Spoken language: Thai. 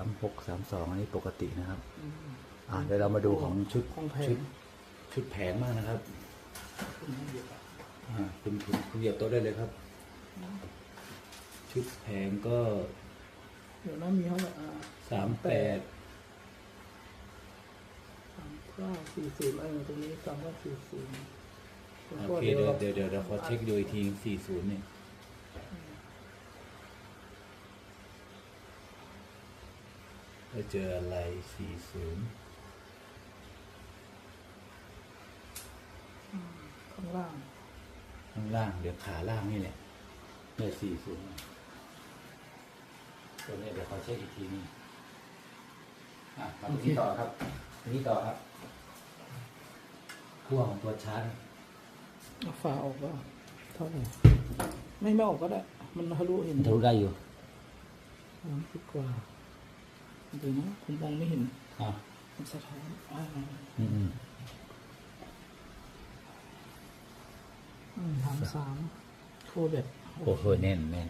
ามหกสามสองอันนี้ปกตินะครับอืมอ่าเดี๋ยวเรามาดูของชุดของแผง ชุดชุดแผงมากนะครับ อ่าคุณคุณคุณเหยียบโต๊ะได้เลยครับ ชุดแผงก็เดี๋ยวนะมีเท่าไหร่อ่าสามแปดสามเก้าสี่ศูนย์อะไรตรงนี้สามเก้าสี่ศูนย์โอเคเดี๋ยวเดี๋ยวเดี๋ยวเราขอเช็คดูอีกทีสี่ศูนย์เนี่ย เราเจออะไรสี่ศูนย์ข้างล่าง ข้างล่าง เดี๋ยวขาล่างนี่แหละเนี่ยสี่ศูนย์ตัวนี้เดี๋ยวขอเช็คอีกทีนึงอะมาตรงนี้ต่อครับตรงนี้ต่อครับขั้วของตัวชาร์จเอาฝาออกว่าเท่าไหร่ไม่ไม่ออกก็ได้ มันทะลุเห็นมันทะลุได้อยู่สามสิบกว่า เดี๋ยวนะผมมองไม่เห็นอะมันสะท้อนอ่าอืมอืมอืมสามสามโทรแบบ โอ้โหแน่นแน่น